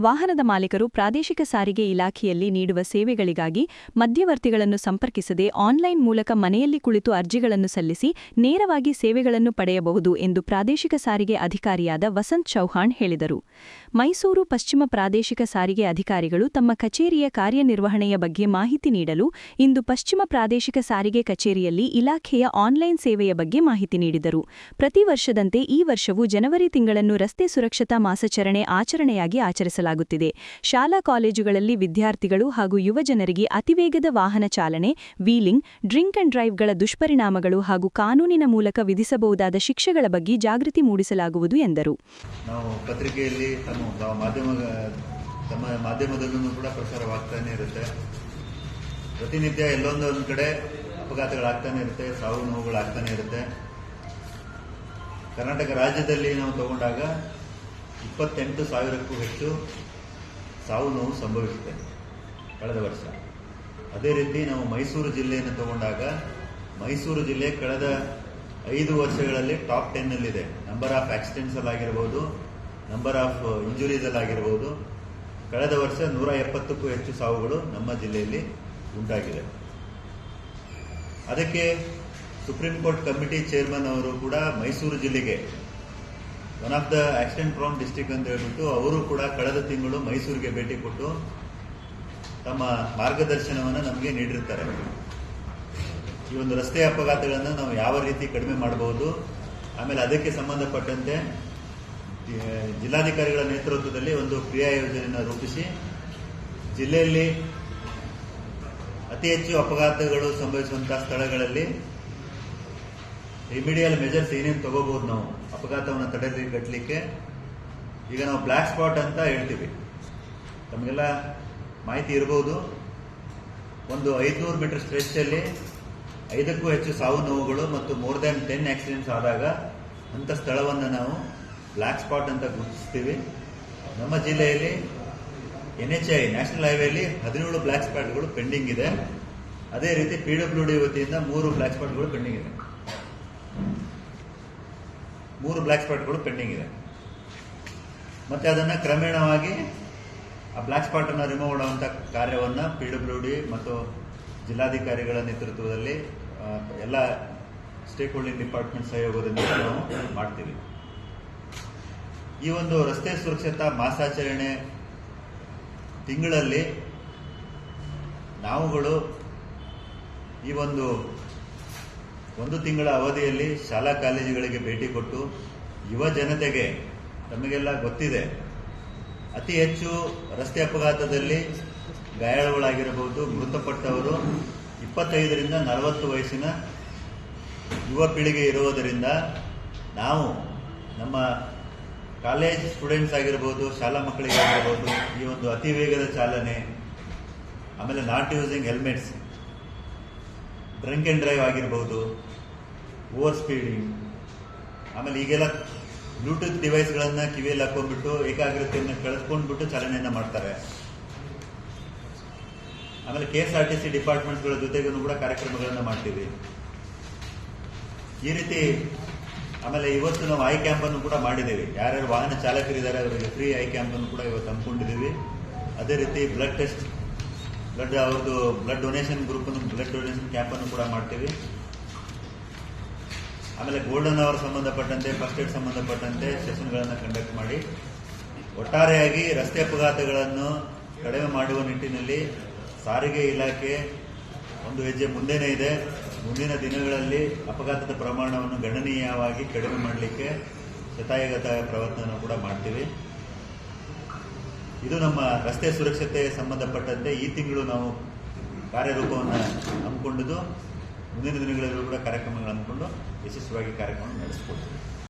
ವಾಹನದ ಮಾಲೀಕರು ಪ್ರಾದೇಶಿಕ ಸಾರಿಗೆ ಇಲಾಖೆಯಲ್ಲಿ ನೀಡುವ ಸೇವೆಗಳಿಗಾಗಿ ಮಧ್ಯವರ್ತಿಗಳನ್ನು ಸಂಪರ್ಕಿಸದೆ ಆನ್ಲೈನ್ ಮೂಲಕ ಮನೆಯಲ್ಲಿ ಕುಳಿತು ಅರ್ಜಿಗಳನ್ನು ಸಲ್ಲಿಸಿ ನೇರವಾಗಿ ಸೇವೆಗಳನ್ನು ಪಡೆಯಬಹುದು ಎಂದು ಪ್ರಾದೇಶಿಕ ಸಾರಿಗೆ ಅಧಿಕಾರಿಯಾದ ವಸಂತ್ ಚೌಹಾಣ್ ಹೇಳಿದರು. ಮೈಸೂರು ಪಶ್ಚಿಮ ಪ್ರಾದೇಶಿಕ ಸಾರಿಗೆ ಅಧಿಕಾರಿಗಳು ತಮ್ಮ ಕಚೇರಿಯ ಕಾರ್ಯನಿರ್ವಹಣೆಯ ಬಗ್ಗೆ ಮಾಹಿತಿ ನೀಡಲು ಇಂದು ಪಶ್ಚಿಮ ಪ್ರಾದೇಶಿಕ ಸಾರಿಗೆ ಕಚೇರಿಯಲ್ಲಿ ಇಲಾಖೆಯ ಆನ್ಲೈನ್ ಸೇವೆಯ ಬಗ್ಗೆ ಮಾಹಿತಿ ನೀಡಿದರು. ಪ್ರತಿ ವರ್ಷದಂತೆ ಈ ವರ್ಷವೂ ಜನವರಿ ತಿಂಗಳನ್ನು ರಸ್ತೆ ಸುರಕ್ಷತಾ ಮಾಸಾಚರಣೆ ಆಚರಣೆಯಾಗಿ ಆಚರಿಸಲಾಗುತ್ತಿದೆ ಶಾಲಾ ಕಾಲೇಜುಗಳಲ್ಲಿ ವಿದ್ಯಾರ್ಥಿಗಳು ಹಾಗೂ ಯುವಜನರಿಗೆ ಅತಿವೇಗದ ವಾಹನ ಚಾಲನೆ, ವೀಲಿಂಗ್, ಡ್ರಿಂಕ್ ಅಂಡ್ ಡ್ರೈವ್ಗಳ ದುಷ್ಪರಿಣಾಮಗಳು ಹಾಗೂ ಕಾನೂನಿನ ಮೂಲಕ ವಿಧಿಸಬಹುದಾದ ಶಿಕ್ಷೆಗಳ ಬಗ್ಗೆ ಜಾಗೃತಿ ಮೂಡಿಸಲಾಗುವುದು ಎಂದರು. ನಾವು ಪತ್ರಿಕೆಯಲ್ಲಿ ತಮ್ಮ ಕೂಡ ಇರುತ್ತೆ. ಪ್ರತಿನಿತ್ಯ ಎಲ್ಲೊಂದೊಂದು ಕಡೆ ಅಪಘಾತಗಳಾಗ್ತಾನೆ ಇರುತ್ತೆ, ಸಾವು ನೋವುಗಳಾಗ್ತಾನೆ ಇರುತ್ತೆ. ಕರ್ನಾಟಕ ರಾಜ್ಯದಲ್ಲಿ ನಾವು ತಗೊಂಡಾಗ ಇಪ್ಪತ್ತೆಂಟು ಸಾವಿರಕ್ಕೂ ಹೆಚ್ಚು ಸಾವು ನೋವು ಸಂಭವಿಸಿದೆ ಕಳೆದ ವರ್ಷ. ಅದೇ ರೀತಿ ನಾವು ಮೈಸೂರು ಜಿಲ್ಲೆಯನ್ನು ತಗೊಂಡಾಗ ಮೈಸೂರು ಜಿಲ್ಲೆ ಕಳೆದ ಐದು ವರ್ಷಗಳಲ್ಲಿ ಟಾಪ್ ಟೆನ್ನಲ್ಲಿದೆ. ನಂಬರ್ ಆಫ್ ಆಕ್ಸಿಡೆಂಟ್ಸ್ ಆಗಿರ್ಬೋದು ನಂಬರ್ ಆಫ್ ಇಂಜುರೀಸ್ ಆಗಿರ್ಬೋದು ಕಳೆದ ವರ್ಷ ನೂರ ಎಪ್ಪತ್ತಕ್ಕೂ ಹೆಚ್ಚು ಸಾವುಗಳು ನಮ್ಮ ಜಿಲ್ಲೆಯಲ್ಲಿ ಉಂಟಾಗಿದೆ. ಅದಕ್ಕೆ ಸುಪ್ರೀಂ ಕೋರ್ಟ್ ಕಮಿಟಿ ಚೇರ್ಮನ್ ಅವರು ಕೂಡ ಮೈಸೂರು ಜಿಲ್ಲೆಗೆ one of the accident prone district ಅಂತ ಹೇಳ್ಬಿಟ್ಟು ಅವರು ಕೂಡ ಕಳೆದ ತಿಂಗಳು ಮೈಸೂರಿಗೆ ಭೇಟಿ ಕೊಟ್ಟು ತಮ್ಮ ಮಾರ್ಗದರ್ಶನವನ್ನು ನಮಗೆ ನೀಡಿರ್ತಾರೆ. ಈ ಒಂದು ರಸ್ತೆ ಅಪಘಾತಗಳನ್ನು ನಾವು ಯಾವ ರೀತಿ ಕಡಿಮೆ ಮಾಡಬಹುದು, ಆಮೇಲೆ ಅದಕ್ಕೆ ಸಂಬಂಧಪಟ್ಟಂತೆ ಜಿಲ್ಲಾಧಿಕಾರಿಗಳ ನೇತೃತ್ವದಲ್ಲಿ ಒಂದು ಕ್ರಿಯಾ ಯೋಜನೆಯನ್ನು ರೂಪಿಸಿ, ಜಿಲ್ಲೆಯಲ್ಲಿ ಅತಿ ಹೆಚ್ಚು ಅಪಘಾತಗಳು ಸಂಭವಿಸುವಂತಹ ಸ್ಥಳಗಳಲ್ಲಿ ರಿಮಿಡಿಯಲ್ ಮೆಜರ್ಸ್ ಏನೇನು ತಗೋಬಹುದು ನಾವು ಅಪಘಾತವನ್ನು ತಡೆ ಕಟ್ಟಲಿಕ್ಕೆ ಈಗ ನಾವು ಬ್ಲ್ಯಾಕ್ ಸ್ಪಾಟ್ ಅಂತ ಹೇಳ್ತೀವಿ. ತಮಗೆಲ್ಲ ಮಾಹಿತಿ ಇರಬಹುದು ಒಂದು ಐದುನೂರು ಮೀಟರ್ ಸ್ಟ್ರೆಚ್ಚಲ್ಲಿ ಐದಕ್ಕೂ ಹೆಚ್ಚು ಸಾವು ನೋವುಗಳು ಮತ್ತು ಮೋರ್ ದ್ಯಾನ್ ಟೆನ್ ಆಕ್ಸಿಡೆಂಟ್ಸ್ ಆದಾಗ ಅಂಥ ಸ್ಥಳವನ್ನು ನಾವು ಬ್ಲ್ಯಾಕ್ ಸ್ಪಾಟ್ ಅಂತ ಗುರುತಿಸ್ತೀವಿ. ನಮ್ಮ ಜಿಲ್ಲೆಯಲ್ಲಿ ಎನ್ ಎಚ್ ಐ ನ್ಯಾಷನಲ್ ಹೈವೇಲಿ ಹದಿನೇಳು ಬ್ಲ್ಯಾಕ್ ಸ್ಪಾಟ್ಗಳು ಪೆಂಡಿಂಗ್ ಇದೆ. ಅದೇ ರೀತಿ ಪಿ ಡಬ್ಲ್ಯೂ ಡಿ ವತಿಯಿಂದ ಮೂರು ಬ್ಲ್ಯಾಕ್ ಸ್ಪಾಟ್ಗಳು ಪೆಂಡಿಂಗ್ ಇದೆ. ಮೂರು ಬ್ಲ್ಯಾಕ್ ಸ್ಪಾಟ್ಗಳು ಪೆಂಡಿಂಗ್ ಇದೆ. ಮತ್ತೆ ಅದನ್ನು ಕ್ರಮೇಣವಾಗಿ ಆ ಬ್ಲ್ಯಾಕ್ ಸ್ಪಾಟ್ ಅನ್ನು ರಿಮೂವ್ ಮಾಡುವಂಥ ಕಾರ್ಯವನ್ನು ಪಿ ಡಬ್ಲ್ಯೂ ಡಿ ಮತ್ತು ಜಿಲ್ಲಾಧಿಕಾರಿಗಳ ನೇತೃತ್ವದಲ್ಲಿ ಎಲ್ಲ ಸ್ಟೇಕ್ ಹೋಲ್ಡಿಂಗ್ ಡಿಪಾರ್ಟ್ಮೆಂಟ್ ಸಹಯೋಗದಿಂದ ನಾವು ಮಾಡ್ತೀವಿ. ಈ ಒಂದು ರಸ್ತೆ ಸುರಕ್ಷತಾ ಮಾಸಾಚರಣೆ ತಿಂಗಳಲ್ಲಿ ನಾವುಗಳು ಈ ಒಂದು ಒಂದು ತಿಂಗಳ ಅವಧಿಯಲ್ಲಿ ಶಾಲಾ ಕಾಲೇಜುಗಳಿಗೆ ಭೇಟಿ ಕೊಟ್ಟು ಯುವ ಜನತೆಗೆ ತಮಗೆಲ್ಲ ಗೊತ್ತಿದೆ. ಅತಿ ಹೆಚ್ಚು ರಸ್ತೆ ಅಪಘಾತದಲ್ಲಿ ಗಾಯಾಳುಗಳಾಗಿರಬಹುದು. ಮೃತಪಟ್ಟವರು ಇಪ್ಪತ್ತೈದರಿಂದ ನಲವತ್ತು ವಯಸ್ಸಿನ ಯುವ ಪೀಳಿಗೆ ಇರುವುದರಿಂದ ನಾವು ನಮ್ಮ ಕಾಲೇಜ್ ಸ್ಟೂಡೆಂಟ್ಸ್ ಆಗಿರ್ಬೋದು ಶಾಲಾ ಮಕ್ಕಳಿಗೆ ಆಗಿರಬಹುದು, ಈ ಒಂದು ಅತಿ ವೇಗದ ಚಾಲನೆ, ಆಮೇಲೆ not using helmets drunk and drive ಆಗಿರ್ಬೋದು ಓವರ್ ಸ್ಪೀಡಿಂಗ್ ಆಮೇಲೆ ಈಗೆಲ್ಲ ಬ್ಲೂಟೂತ್ ಡಿವೈಸ್ಗಳನ್ನು ಕಿವಿಯಲ್ಲಿ ಹಾಕೊಂಡ್ಬಿಟ್ಟು ಏಕಾಗ್ರತೆಯನ್ನು ಕಳೆದುಕೊಂಡ್ಬಿಟ್ಟು ಚಾಲನೆಯನ್ನು ಮಾಡ್ತಾರೆ. ಆಮೇಲೆ K S R T C ಡಿಪಾರ್ಟ್ಮೆಂಟ್ಸ್ಗಳ ಜೊತೆಗೂ ಕೂಡ ಕಾರ್ಯಕ್ರಮಗಳನ್ನು ಮಾಡ್ತೀವಿ. ಈ ರೀತಿ ಆಮೇಲೆ ಇವತ್ತು ನಾವು ಐ ಕ್ಯಾಂಪ್ ಅನ್ನು ಕೂಡ ಮಾಡಿದ್ದೀವಿ. ಯಾರ್ಯಾರು ವಾಹನ ಚಾಲಕರಿದ್ದಾರೆ, ಅವರಿಗೆ ಫ್ರೀ ಐ ಕ್ಯಾಂಪನ್ನು ಕೂಡ ಇವತ್ತು ಹಮ್ಮಿಕೊಂಡಿದ್ದೀವಿ. ಅದೇ ರೀತಿ ಬ್ಲಡ್ ಟೆಸ್ಟ್ ಬ್ಲಡ್ ಅವ್ರದ್ದು blood donation group blood donation ಕ್ಯಾಂಪನ್ನು ಕೂಡ ಮಾಡ್ತೀವಿ. ಆಮೇಲೆ ಗೋಲ್ಡನ್ ಅವರ್ ಸಂಬಂಧಪಟ್ಟಂತೆ ಫಸ್ಟ್ ಏಡ್ ಸಂಬಂಧಪಟ್ಟಂತೆ ಸೆಷನ್ಗಳನ್ನು ಕಂಡಕ್ಟ್ ಮಾಡಿ. ಒಟ್ಟಾರೆಯಾಗಿ ರಸ್ತೆ ಅಪಘಾತಗಳನ್ನು ಕಡಿಮೆ ಮಾಡುವ ನಿಟ್ಟಿನಲ್ಲಿ ಸಾರಿಗೆ ಇಲಾಖೆ ಒಂದು ಹೆಜ್ಜೆ ಮುಂದೆನೇ ಇದೆ. ಮುಂದಿನ ದಿನಗಳಲ್ಲಿ ಅಪಘಾತದ ಪ್ರಮಾಣವನ್ನು ಗಣನೀಯವಾಗಿ ಕಡಿಮೆ ಮಾಡಲಿಕ್ಕೆ ಶತಾಯಗತಾಯ ಪ್ರವರ್ತನ ಕೂಡ ಮಾಡ್ತೀವಿ. ಇದು ನಮ್ಮ ರಸ್ತೆ ಸುರಕ್ಷತೆ ಸಂಬಂಧಪಟ್ಟಂತೆ ಈ ತಿಂಗಳು ನಾವು ಕಾರ್ಯರೂಪವನ್ನು ಹಮ್ಮಿಕೊಂಡಿದ್ದು, ಮುಂದಿನ ದಿನಗಳಲ್ಲೂ ಕೂಡ ಕಾರ್ಯಕ್ರಮಗಳನ್ನು ಹಮ್ಮಿಕೊಂಡು ಯಶಸ್ವಿಯಾಗಿ ಕಾರ್ಯಕ್ರಮ ನಡೆಸ್ಕೊಡ್ತೀವಿ